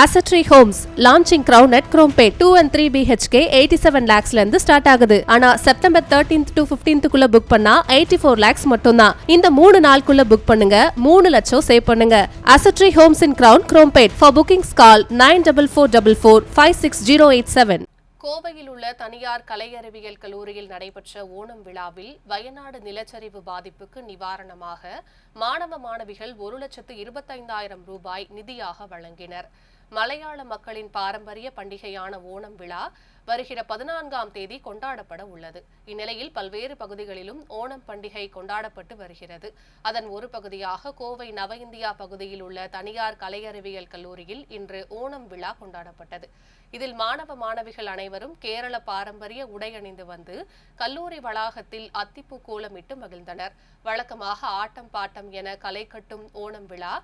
அசட்ரி homes launching crown at Chromepet two and three BHK eighty seven லேக்ஸ்ல இருந்து start ஆகுது. ஆனா September thirteenth to பிப்டீன்த்துக்குள்ள book பண்ணா eighty four lakhs மட்டும்தான் இந்த மூணு நாளுக்குள்ள புக் பண்ணுங்க. மூணு லட்சம் சேவ் பண்ணுங்க. அசட்ரி homes in crown Chromepet for bookings call nine double four double four five six zero eight seven கோவையில் உள்ள தனியார் கலை அறிவியல் கல்லூரியில் நடைபெற்ற ஓணம் விழாவில் வயநாடு நிலச்சரிவு பாதிப்புக்கு நிவாரணமாக மாணவ மாணவிகள் ஒரு லட்சத்து இருபத்தைந்தாயிரம் ரூபாய் நிதியாக வழங்கினர். மலையாள மக்களின் பாரம்பரிய பண்டிகையான ஓணம் விழா வருகிற பதினான்காம் தேதி கொண்டாடப்பட உள்ளது. இந்நிலையில் பல்வேறு பகுதிகளிலும் ஓணம் பண்டிகை கொண்டாடப்பட்டு வருகிறது. அதன் ஒரு பகுதியாக கோவை நவ இந்தியா பகுதியில் உள்ள தனியார் கலையறிவியல் கல்லூரியில் இன்று ஓணம் விழா கொண்டாடப்பட்டது. இதில் மாணவ மாணவிகள் அனைவரும் கேரள பாரம்பரிய உடை அணிந்து வந்து கல்லூரி வளாகத்தில் அத்திப்பூ கோலமிட்டு மகிழ்ந்தனர். வழக்கமாக ஆட்டம் பாட்டம் என களை கட்டும் ஓணம் விழா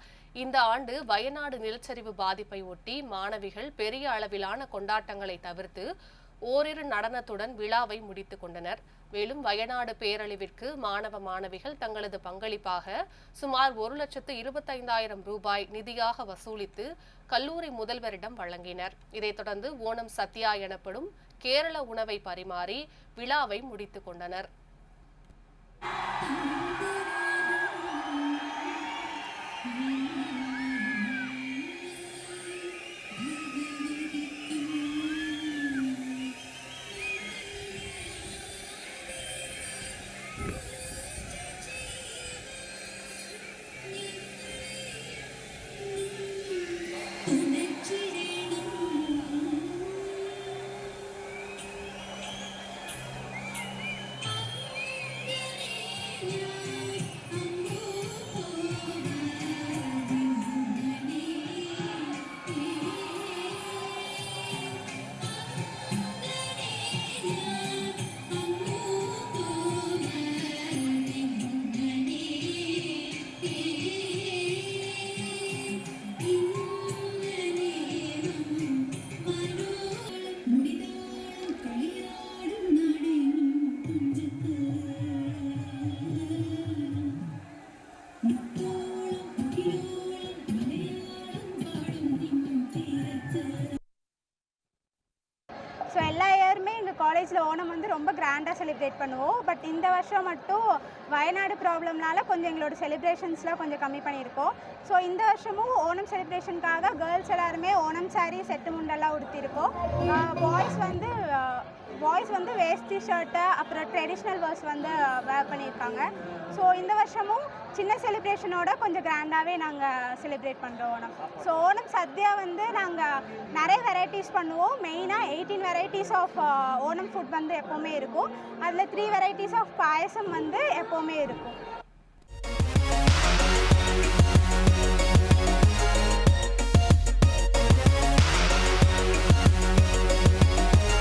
இந்த ஆண்டு வயநாடு நிலச்சரிவு பாதிப்பை ஒட்டி மாணவிகள் பெரிய அளவிலான கொண்டாட்டங்களை தவிர்த்து ஓரிரு நடனத்துடன் விழாவை முடித்துக் கொண்டனர். மேலும் வயநாடு பேரழிவிற்கு மாணவ மாணவிகள் தங்களது பங்களிப்பாக சுமார் ஒரு லட்சத்து இருபத்தைந்தாயிரம் ரூபாய் நிதியாக வசூலித்து கல்லூரி முதல்வரிடம் வழங்கினர். இதைத் தொடர்ந்து ஓணம் சத்யா எனப்படும் கேரள உணவை பரிமாறி விழாவை முடித்துக் கொண்டனர். ஸோ காலேஜில் ஓணம் வந்து ரொம்ப கிராண்டாக செலிப்ரேட் பண்ணுவோம். பட் இந்த வருஷம் மட்டும் வயநாடு ப்ராப்ளம்னால கொஞ்சம் எங்களோட செலிப்ரேஷன்ஸ்லாம் கொஞ்சம் கம்மி பண்ணியிருக்கோம். ஸோ இந்த வருஷமும் ஓணம் செலிப்ரேஷனுக்காக கேர்ள்ஸ் எல்லாருமே ஓணம் saree செட்டு முண்டெல்லாம் உடுத்திருக்கோம் பாய்ஸ் வந்து பாய்ஸ் வந்து வேஷ்டி ஷர்ட்டு அப்புறம் ட்ரெடிஷ்னல் வேர்ஸ் வந்து வேர் பண்ணியிருக்காங்க. ஸோ இந்த வருஷமும் சின்ன செலிப்ரேஷனோட கொஞ்சம் கிராண்டாகவே நாங்கள் செலிப்ரேட் பண்ணுறோம் ஓணம். ஸோ ஓணம் சத்யா வந்து நாங்கள் நிறைய வெரைட்டிஸ் பண்ணுவோம். மெயினாக eighteen varieties of Onam food வந்து எப்போவுமே இருக்கும். அதில் த்ரீ வெரைட்டிஸ் ஆஃப் பாயசம் வந்து எப்போவுமே இருக்கும்.